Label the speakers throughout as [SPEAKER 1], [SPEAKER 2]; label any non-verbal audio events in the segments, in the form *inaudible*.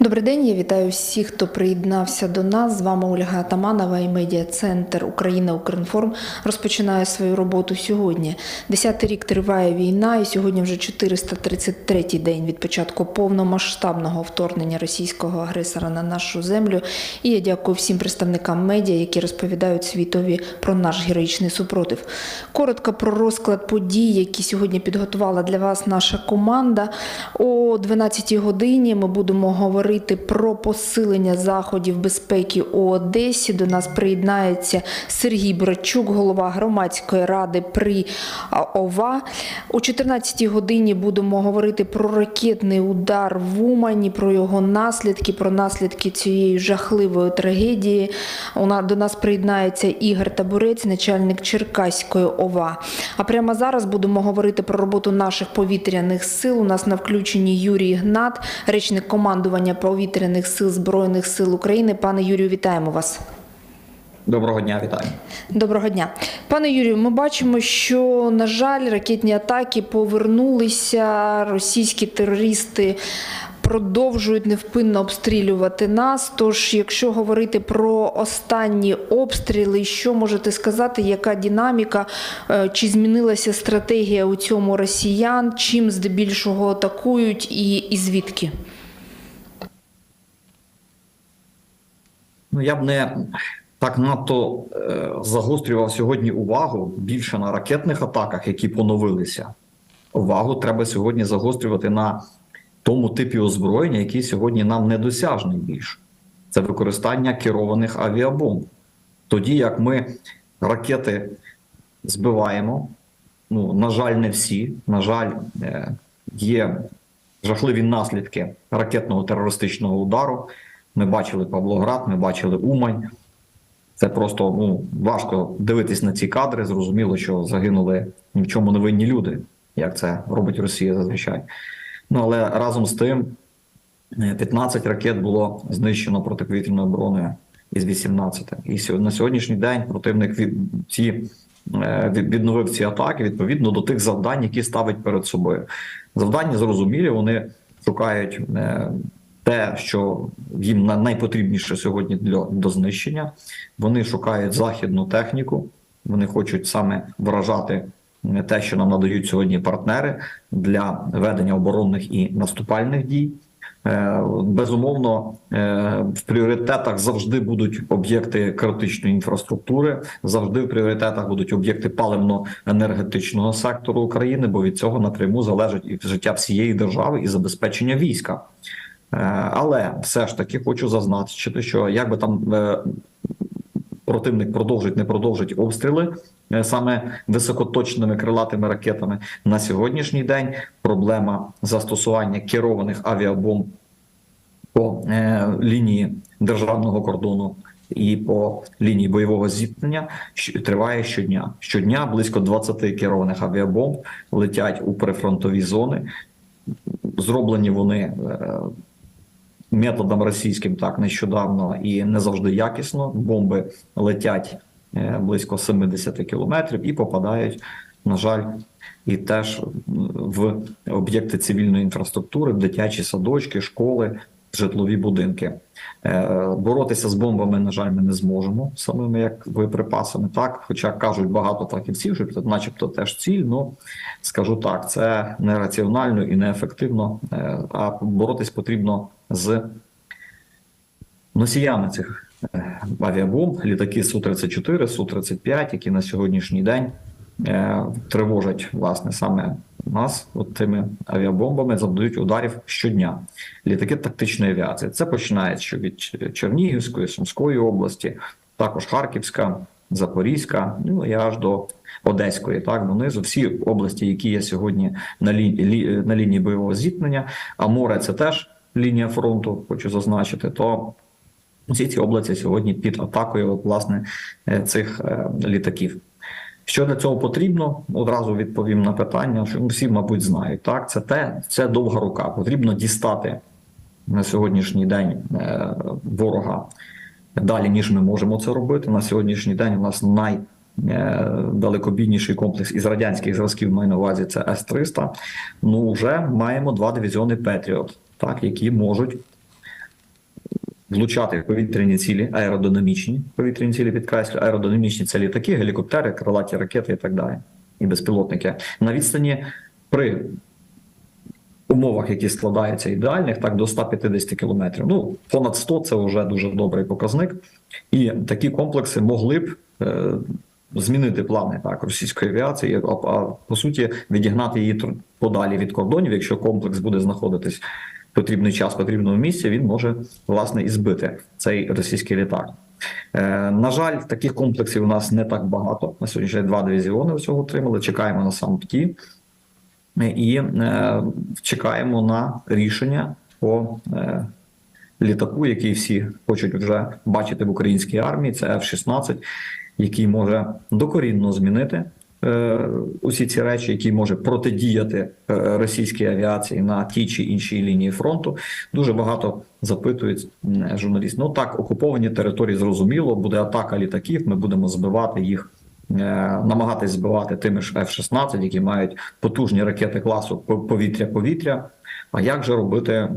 [SPEAKER 1] Добрий день, я вітаю всіх, хто приєднався до нас. З вами Ольга Атаманова і медіа-центр Україна Укрінформ розпочинає свою роботу сьогодні. Десятий рік триває війна, і сьогодні вже 433-й день від початку повномасштабного вторгнення російського агресора на нашу землю. І я дякую всім представникам медіа, які розповідають світові про наш героїчний супротив. Коротко про розклад подій, які сьогодні підготувала для вас наша команда. О 12-й годині ми будемо говорити про посилення заходів безпеки у Одесі. До нас приєднається Сергій Брачук, голова громадської ради при ОВА. О 14-й годині будемо говорити про ракетний удар в Умані, про його наслідки, про наслідки цієї жахливої трагедії. До нас приєднається Ігор Табурець, начальник Черкаської ОВА. А прямо зараз будемо говорити про роботу наших повітряних сил. У нас на включенні Юрій Гнат, речник командування повітряних сил Збройних сил України. Пане Юрію, вітаємо вас.
[SPEAKER 2] Доброго дня, вітаю.
[SPEAKER 1] Доброго дня, пане Юрію. Ми бачимо, що на жаль, ракетні атаки повернулися. Російські терористи продовжують невпинно обстрілювати нас. Тож, якщо говорити про останні обстріли, що можете сказати, яка динаміка, Е, чи змінилася стратегія у цьому росіян, чим здебільшого атакують і, і звідки?
[SPEAKER 2] Ну я б не так надто е, загострював сьогодні увагу більше на ракетних атаках, які поновилися. Увагу треба сьогодні загострювати на тому типі озброєння, який сьогодні нам недосяжний більше. Це використання керованих авіабомб. Тоді як ми ракети збиваємо, ну, на жаль, не всі. На жаль, е, є жахливі наслідки ракетного терористичного удару. Ми бачили Павлоград, ми бачили Умань. Це просто ну, важко дивитись на ці кадри. Зрозуміло, що загинули ні в чому не винні люди, як це робить Росія зазвичай. Ну але разом з тим, е, 15 ракет було знищено протиповітряною обороною із 18. І на сьогоднішній день противник від ці е, відновив ці атаки відповідно до тих завдань, які ставить перед собою. Завдання зрозумілі, вони шукають е, те, що їм на- найпотрібніше сьогодні для до знищення. Вони шукають західну техніку, вони хочуть саме вражати е, те, що нам надають сьогодні партнери для ведення оборонних і наступальних дій. Е, Безумовно, е, в пріоритетах завжди будуть об'єкти критичної інфраструктури, завжди в пріоритетах будуть об'єкти паливно-енергетичного сектору України, бо від цього напряму залежить і життя всієї держави і забезпечення війська. Е, Але все ж таки хочу зазначити, що як би там е, противник продовжить, не продовжить обстріли е, саме високоточними крилатими ракетами. На сьогоднішній день проблема застосування керованих авіабомб по лінії державного кордону. І по лінії бойового зіткнення триває щодня. Щодня близько 20 керованих авіабомб летять у прифронтові зони. Зроблені вони методом російським так нещодавно і не завжди якісно. Бомби летять е, близько 70 кілометрів і попадають, на жаль, і теж в об'єкти цивільної інфраструктури, в дитячі садочки, школи, житлові будинки. Е, Боротися з бомбами, на жаль, ми не зможемо самими як боєприпасами. Так, хоча кажуть багато фахівців, що це, начебто, теж ціль. Ну скажу так, це нераціонально і неефективно. Е, А боротись потрібно з носіями цих е, авіабомб, літаки Су-34, Су-35, які на сьогоднішній день е, тривожать власне саме нас от тими авіабомбами, завдають ударів щодня. Літаки тактичної авіації. Це починається від Чернігівської, Сумської області, також Харківська, Запорізька, ну і аж до Одеської. Так донизу всі області, які є сьогодні на лінії на лінії бойового зіткнення, а море це теж лінія фронту, хочу зазначити, то всі ці області сьогодні під атакою власне е, цих е, літаків. Що для цього потрібно? Одразу відповім на питання, що всі, мабуть, знають. Так, це те, це довга рука. Потрібно дістати на сьогоднішній день е, ворога далі, ніж ми можемо це робити. На сьогоднішній день у нас най е, далекобійніший комплекс із радянських зразків маю на увазі це С-300. Ну вже маємо два дивізіони Петріот, так які можуть влучати повітряні цілі, аеродинамічні повітряні цілі, підкреслю, аеродинамічні це літаки, гелікоптери, крилаті ракети і так далі, і безпілотники. На відстані при умовах, які складаються ідеальних, так до 150 кілометрів. Ну, понад 100 – це вже дуже добрий показник. І такі комплекси могли б е, змінити плани так російської авіації, а, а по суті відігнати її подалі від кордонів. Якщо комплекс буде знаходитись потрібний час, потрібному місці, він може власне і збити цей російський літак. Е, на жаль, таких комплексів у нас не так багато. На сьогодні два дивізіони всього отримали. Чекаємо на сам ПТІ і е, чекаємо на рішення по е, літаку, який всі хочуть вже бачити в українській армії. Це F-16, який може докорінно змінити усі ці речі, який може протидіяти е, російській авіації на тій чи іншій лінії фронту. Дуже багато запитують м, журналісти. Ну так, окуповані території зрозуміло, буде атака літаків. Ми будемо збивати їх. е, Намагатись збивати тими ж F-16, які мають потужні ракети класу повітря-повітря. А як же робити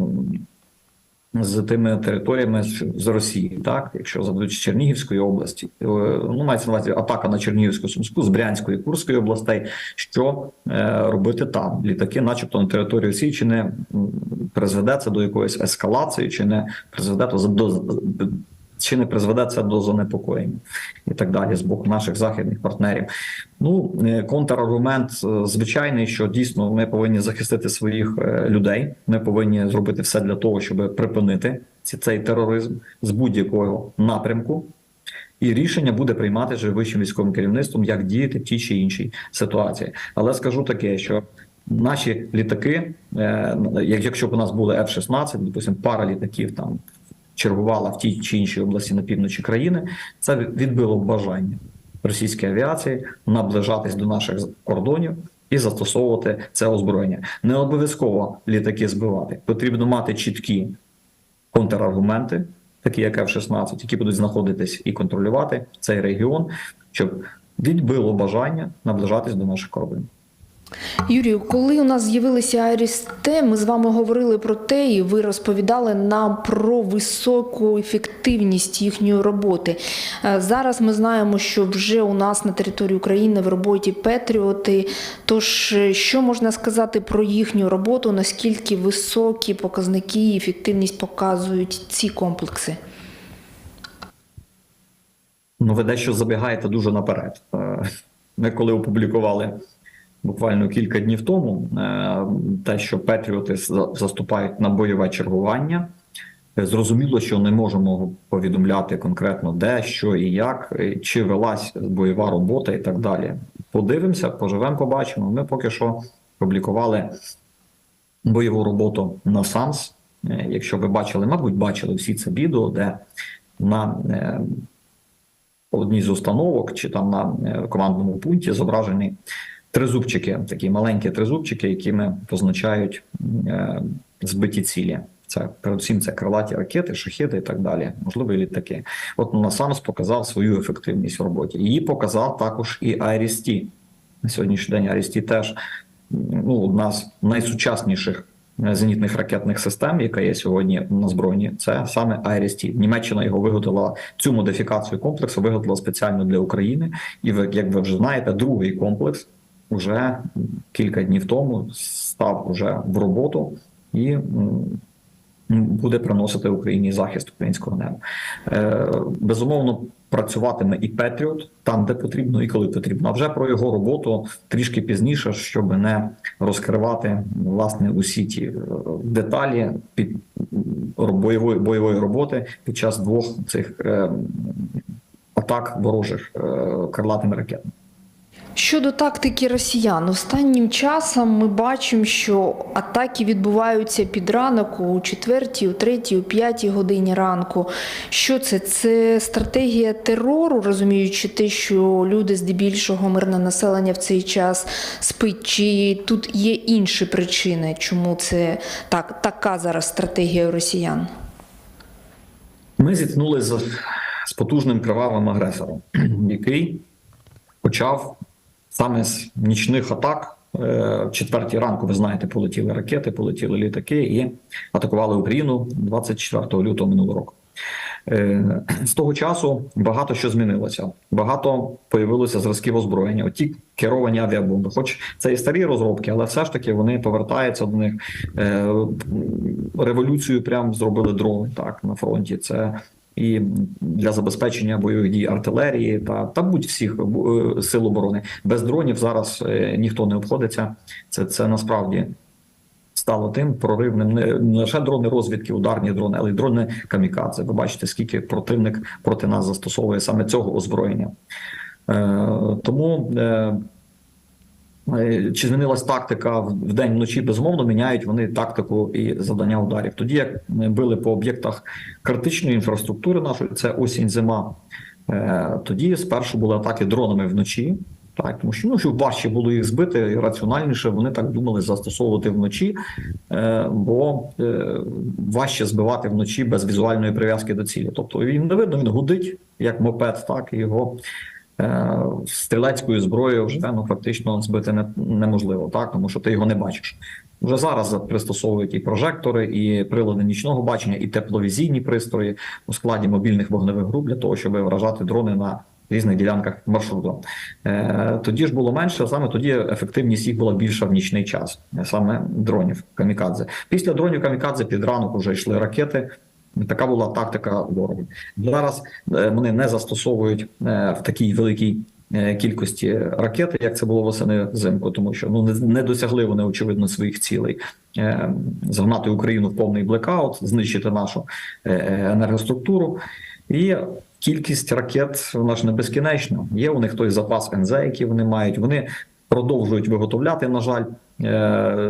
[SPEAKER 2] з тими територіями з- Росії, так? Якщо зададуть Чернігівської області, е, ну мається на увазі атака на Чернігівську Сумську, з Брянської Курської областей, що е, робити там? Літаки, начебто, на території Росії, чи не призведе це до якоїсь ескалації, чи не призведе до чи не призведе це до занепокоєння і так далі з боку наших західних партнерів. Ну е, контраргумент е, звичайний, що дійсно ми повинні захистити своїх е, людей. Ми повинні зробити все для того, щоб припинити цей тероризм з будь-якого напрямку. І рішення буде приймати вже вищим військовим керівництвом, як діяти в тій чи іншій ситуації. Але скажу таке, що наші літаки, якщо б у нас були F-16, допустимо, пара літаків там чергувала в тій чи іншій області на півночі країни, це відбило бажання російської авіації наближатись до наших кордонів і застосовувати це озброєння. Не обов'язково літаки збивати. Потрібно мати чіткі контраргументи, такі як F-16, які будуть знаходитись і контролювати цей регіон, щоб відбило бажання наближатись до наших кордонів.
[SPEAKER 1] Юрію, коли у нас з'явилися Айріс-Т, ми з вами говорили про те, і ви розповідали нам про високу ефективність їхньої роботи. Е, Зараз ми знаємо, що вже у нас на території України в роботі Петріоти. Тож, е, що можна сказати про їхню роботу, наскільки високі показники і ефективність показують ці комплекси?
[SPEAKER 2] Ну, ви дещо забігаєте дуже наперед. Е, Ми коли опублікували буквально кілька днів тому е, те, що Петріоти за- заступають на бойове чергування, зрозуміло, що не можемо повідомляти конкретно де, що і як, чи велась бойова робота і так далі. Подивимося, поживемо, побачимо. Ми поки що публікували бойову роботу на САМС. Е, Якщо ви бачили, мабуть, бачили всі це відео, де на е, одній з установок чи там на командному пункті зображені тризубчики, такі маленькі тризубчики, якими позначають е, збиті цілі. Це передусім це крилаті ракети, шахеди і так далі, можливо, і літаки. От Насамс показав свою ефективність в роботі. Її показав також і IRIS-T. На сьогоднішній день IRIS-T теж ну, одна з найсучасніших е, зенітних ракетних систем, яка є сьогодні на збройні, це саме IRIS-T. Німеччина його виготовила цю модифікацію комплексу, виготовила спеціально для України. І як ви вже знаєте, другий комплекс вже кілька днів тому став уже в роботу і буде приносити Україні захист українського неба. Е, безумовно, працюватиме і Петріот там, де потрібно, і коли потрібно. А вже про його роботу трішки пізніше, щоб не розкривати власне усі ті е, деталі під бойової бойової роботи під час двох цих е, атак ворожих крилатими ракетами.
[SPEAKER 1] Щодо тактики росіян, останнім часом ми бачимо, що атаки відбуваються під ранок у четвертій, у третій, у п'ятій годині ранку. Що це? Це стратегія терору, розуміючи те, що люди здебільшого мирне населення в цей час спить. Чи тут є інші причини, чому це так, така зараз стратегія росіян?
[SPEAKER 2] Ми зіткнулися з, з потужним кривавим агресором, *clears throat* який почав саме з нічних атак. Е, В четвертій ранку, ви знаєте, полетіли ракети, полетіли літаки і атакували Україну 24 лютого минулого року. Е, З того часу багато що змінилося. Багато появилося зразків озброєння. Оті керовані авіабомби. Хоч це і старі розробки, але все ж таки вони повертаються до них. Е, Революцію прям зробили дрони так на фронті. Це і для забезпечення бойових дій артилерії та, та будь-всіх е, сил оборони. Без дронів зараз е, ніхто не обходиться. Це, це насправді стало тим проривним не, лише дрони розвідки, ударні дрони, але й дрони камікадзе. Ви бачите, скільки противник проти нас застосовує саме цього озброєння. Е, тому е, е, чи змінилась тактика в день вночі? Безумовно, міняють вони тактику і завдання ударів. Тоді як ми били по об'єктах критичної інфраструктури нашої, це осінь, зима. е, Тоді спершу були атаки дронами вночі. Так, тому що ну щоб важче було їх збити, і раціональніше вони так думали застосовувати вночі, е, бо е, важче збивати вночі без візуальної прив'язки до цілі. Тобто він не видно, він гудить як мопед, так і його е, стрілецькою зброєю вже ну фактично збити не, неможливо, так тому що ти його не бачиш. Вже зараз пристосовують і прожектори, і прилади нічного бачення, і тепловізійні пристрої у складі мобільних вогневих груп для того, щоб вражати дрони на різних ділянках маршруту. Е, Тоді ж було менше, саме тоді ефективність їх була більша в нічний час, е, саме дронів камікадзе. Після дронів камікадзе під ранок вже йшли ракети. Така була тактика ворогу. Зараз е, вони не застосовують е, в такій великій е, кількості ракети, як це було восени взимку, тому що ну не, досягли вони очевидно своїх цілей. Загнати Україну в повний блекаут, знищити нашу енергоструктуру і. Кількість ракет вона ж не безкінечна. Є у них той запас НЗ, який вони мають. Вони продовжують виготовляти, на жаль, е,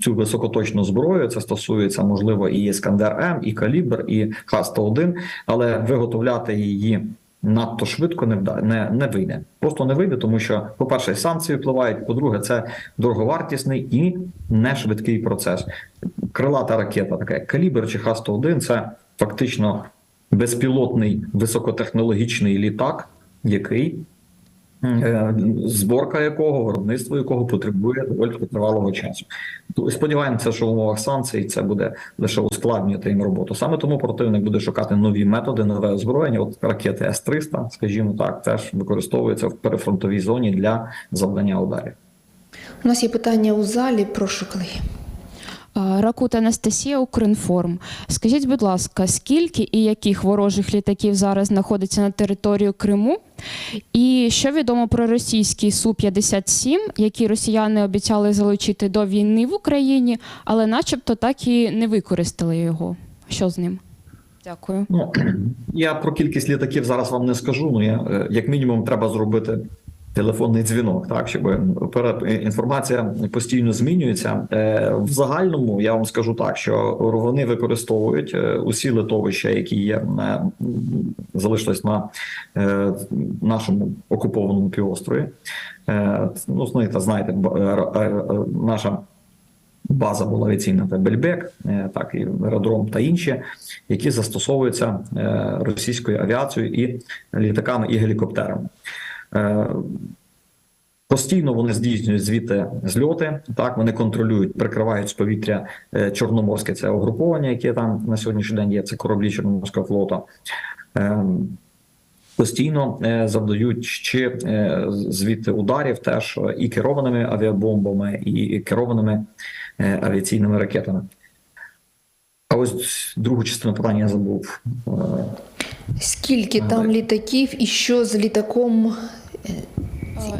[SPEAKER 2] цю високоточну зброю. Це стосується, можливо, і Іскандер М, і Калібр, і Х-101, але виготовляти її надто швидко не вда не, не вийде. Просто не вийде, тому що, по-перше, санкції впливають. По-друге, це дороговартісний і не швидкий процес. Крилата ракета, така як Калібр чи Х-101, це фактично безпілотний високотехнологічний літак, який зборка якого, виробництво якого потребує доволі тривалого часу. Сподіваємося, що в умовах санкцій це буде лише ускладнювати їм роботу. Саме тому противник буде шукати нові методи, нове озброєння. От ракети С-300, скажімо так, теж використовуються в перефронтовій зоні для завдання ударів.
[SPEAKER 1] У нас є питання у залі. Прошу колеги.
[SPEAKER 3] А, Ракут Анастасія Укрінформ. Скажіть, будь ласка, скільки і яких ворожих літаків зараз знаходиться на території Криму? І що відомо про російський Су-57, який росіяни обіцяли залучити до війни в Україні, але начебто так і не використали його. Що з ним? Дякую.
[SPEAKER 2] Ну я про кількість літаків зараз вам не скажу. Ну я е, як мінімум треба зробити. Телефонний дзвінок, так щоб перед інформація постійно змінюється. Е, В загальному я вам скажу так, що вони використовують е, усі литовища, які є залишились на е, нашому окупованому півострові. Е, Ну, знаєте, е, е, е, наша база була авіаційна та Бельбек, е, так і аеродром та інші, які застосовуються е, російською авіацією і літаками і гелікоптерами. Е, Постійно вони здійснюють звідти зльоти. Так вони контролюють, прикривають з повітря е, чорноморське це угруповання, яке там на сьогоднішній день є. Це кораблі Чорноморського флоту. Е, Постійно завдають ще звідти ударів, теж і керованими авіабомбами, і керованими авіаційними ракетами. А ось другу частину питання я забув.
[SPEAKER 1] Скільки там літаків і що з літаком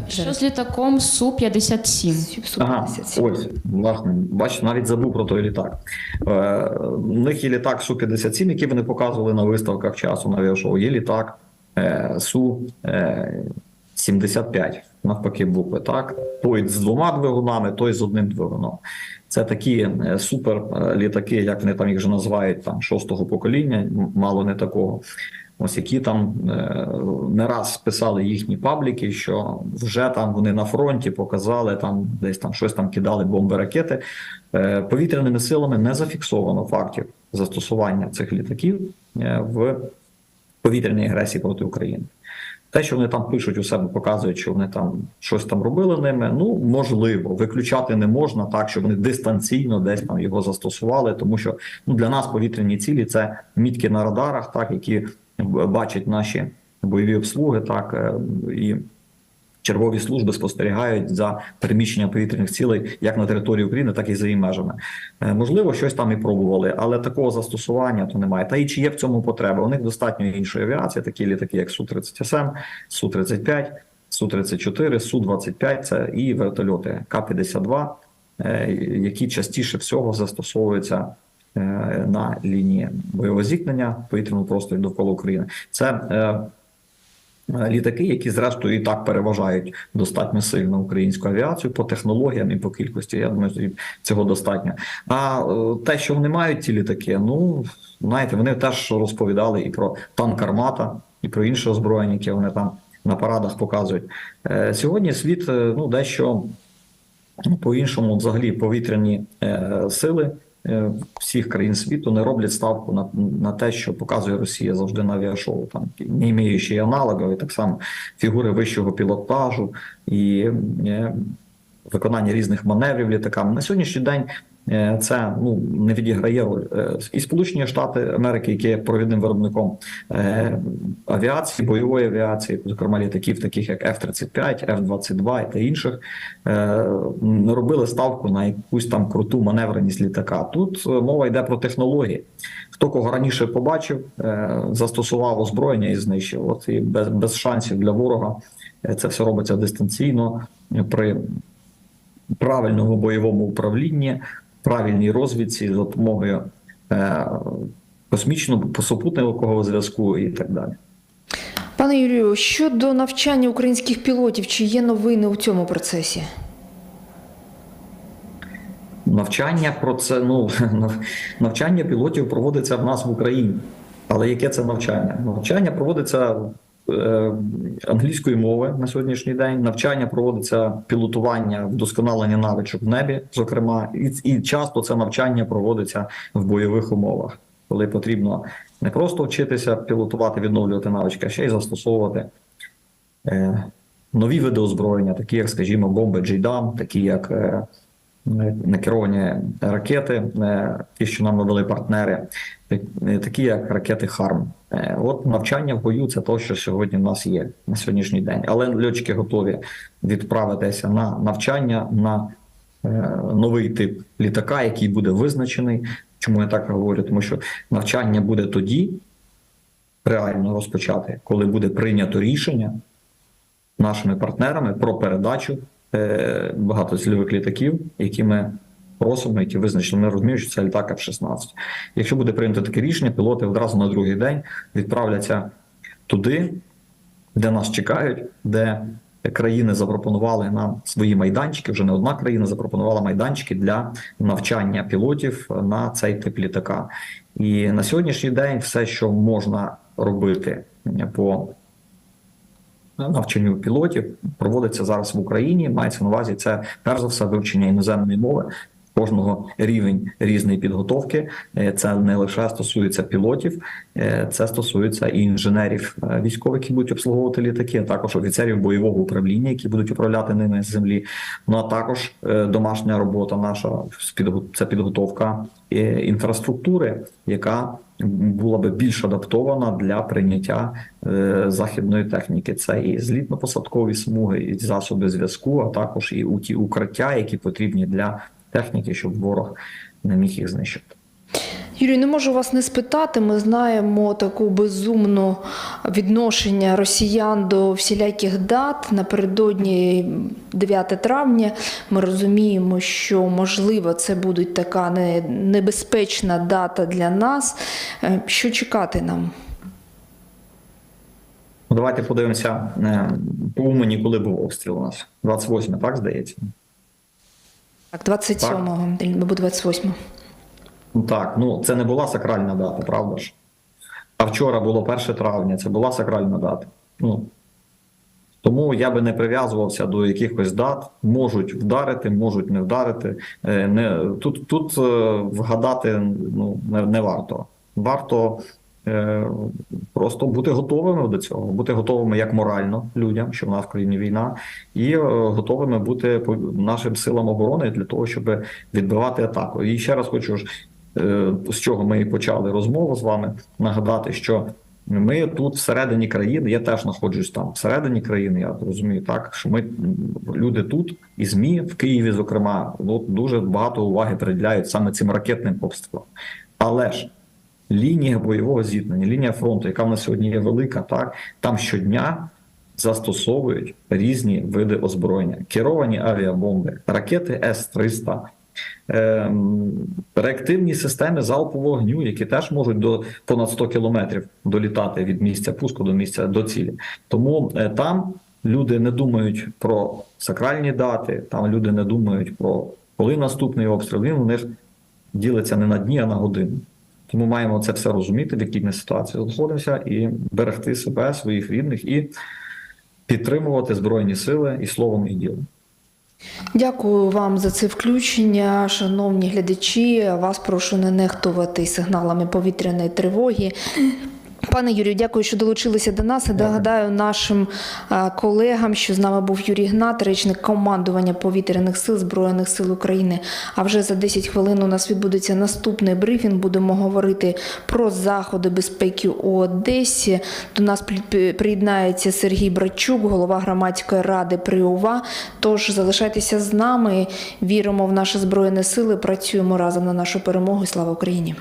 [SPEAKER 3] Що з літаком Су-57?
[SPEAKER 2] Ага, ось, власне, бач, навіть забув про той літак. Е, у них є літак Су-57, який вони показували на виставках часу на авіашоу. Є літак е, Су-75, навпаки, букви. Так? Той з двома двигунами, той з одним двигуном. Це такі е, супер е, літаки, як вони там їх вже називають, там шостого покоління, мало не такого. Ось які там е, не раз писали їхні пабліки, що вже там вони на фронті показали там, десь там щось там кидали бомби, ракети. Е, повітряними силами не зафіксовано фактів застосування цих літаків е, в повітряній агресії проти України. Те, що вони там пишуть у себе, показують, що вони там щось там робили ними. Ну можливо, виключати не можна так, щоб вони дистанційно десь там його застосували, тому що ну для нас повітряні цілі це мітки на радарах, так які бачать наші бойові обслуги, так е, і чергові служби спостерігають за переміщенням повітряних цілей як на території України, так і за її межами. Е, Можливо, щось там і пробували, але такого застосування то немає. Та і чи є в цьому потреба? У них достатньо іншої авіації, такі літаки, як су 37 су 35 су 34 су 25 це і вертольоти К-52, е, які частіше всього застосовуються на лінії бойового зіткнення в повітряному просторі довкола України. Це е, літаки, які зрештою і так переважають достатньо сильно українську авіацію по технологіям і по кількості. Я думаю, цього достатньо. А е, те, що вони мають ці літаки, ну знаєте, вони теж розповідали і про танк Армата, і про інше озброєння, яке вони там на парадах показують. Е, Сьогодні світ е, ну дещо ну, по-іншому, взагалі, повітряні е, сили е, всіх країн світу не роблять ставку на, на те, що показує Росія завжди на авіашоу, там не іміючи аналогові, так само фігури вищого пілотажу і е, виконання різних маневрів літаками. На сьогоднішній день е, це ну не відіграє роль. Е, І Сполучені Штати Америки, які є провідним виробником е, авіації, бойової авіації, зокрема літаків, таких як F-35, F-22 та інших, е, не робили ставку на якусь там круту маневреність літака. Тут е, мова йде про технології. Хто кого раніше побачив, е, застосував озброєння і знищив. От і без, без шансів для ворога е, це все робиться дистанційно е, при правильному бойовому управлінні, правильній розвідці за допомогою е, космічного супутникового зв'язку і так далі.
[SPEAKER 1] Пане Юрію, щодо навчання українських пілотів, чи є новини у цьому процесі?
[SPEAKER 2] Навчання про це ну *laughs* навчання пілотів проводиться в нас в Україні. Але яке це навчання? Навчання проводиться англійської мови на сьогоднішній день. Навчання проводиться пілотування, вдосконалення навичок в небі, зокрема, і, і часто це навчання проводиться в бойових умовах, коли потрібно не просто вчитися пілотувати, відновлювати навички, а ще й застосовувати е, нові види озброєння, такі як, скажімо, бомби JDAM, такі як е, некеровані ракети, е, ті, що нам надали партнери, е, такі як ракети ХАРМ. Е, От навчання в бою це те, що сьогодні в нас є на сьогоднішній день. Але льотчики готові відправитися на навчання на е, новий тип літака, який буде визначений. Чому я так говорю? Тому що навчання буде тоді реально розпочати, коли буде прийнято рішення нашими партнерами про передачу е, багатоцільових літаків, які ми просимо, які визначили. Ми розуміємо, що це літак F-16. Якщо буде прийнято таке рішення, пілоти одразу на другий день відправляться туди, де нас чекають, де країни запропонували нам свої майданчики. Вже не одна країна запропонувала майданчики для навчання пілотів на цей тип літака. І на сьогоднішній день все, що можна робити по навчанню пілотів проводиться зараз в Україні. Мається на увазі це перш за все вивчення іноземної мови. Кожного рівень різної підготовки. Е, Це не лише стосується пілотів, е, це стосується і інженерів е, військових, які будуть обслуговувати літаки, а також офіцерів бойового управління, які будуть управляти ними з землі. Ну а також домашня робота наша це підготовка інфраструктури, яка була би більш адаптована для прийняття е, західної техніки. Це і злітно-посадкові смуги, і засоби зв'язку, а також і у ті укриття, які потрібні для техніки, щоб ворог не міг їх знищити.
[SPEAKER 1] Юрій, не можу вас не спитати. Ми знаємо таку безумну відношення росіян до всіляких дат. Напередодні 9 травня ми розуміємо, що можливо це буде така небезпечна дата для нас. Е, Що чекати нам?
[SPEAKER 2] Ну, Давайте подивимося е, по Умані, коли був обстріл у нас. 28, так здається?
[SPEAKER 1] Так, 27-го, або 28-го.
[SPEAKER 2] Ну так, ну це не була сакральна дата, правда ж? А вчора було 1 травня, це була сакральна дата. Ну, тому я би не прив'язувався до якихось дат. Можуть вдарити, можуть не вдарити. Е, Не, тут тут е, вгадати ну, не, не варто. Варто просто бути готовими до цього, бути готовими як морально людям, що в нас в країні війна, і е, готовими бути нашим силам оборони для того, щоб відбивати атаку. І ще раз хочу ж, е, з чого ми і почали розмову з вами, нагадати, що ми тут всередині країни, я теж знаходжусь там всередині країни. Я розумію так, що ми люди тут і змі в Києві, зокрема, ну дуже багато уваги приділяють саме цим ракетним обстрілам. Але ж лінія бойового зіткнення, лінія фронту, яка в нас сьогодні є велика, так там щодня застосовують різні види озброєння, керовані авіабомби, ракети С-300, ем, реактивні системи залпового вогню, які теж можуть до понад 100 кілометрів долітати від місця пуску до місця до цілі. Тому е, там люди не думають про сакральні дати, там люди не думають про коли наступний обстріл. Він у них ділиться не на дні, а на години. Тому маємо це все розуміти, в якій ми ситуації знаходимося, і берегти себе, своїх рідних, і підтримувати збройні сили і словом, і ділом.
[SPEAKER 1] Дякую вам за це включення, шановні глядачі. Вас прошу не нехтувати сигналами повітряної тривоги. Пане Юрію, дякую, що долучилися до нас. І Нагадаю нашим колегам, що з нами був Юрій Гнат, речник командування повітряних сил Збройних сил України. А вже за 10 хвилин у нас відбудеться наступний брифінг. Будемо говорити про заходи безпеки у Одесі. До нас при- приєднається Сергій Брачук, голова громадської ради при ОВА. Тож залишайтеся з нами. Віримо в наші збройні сили. Працюємо разом на нашу перемогу. Слава Україні!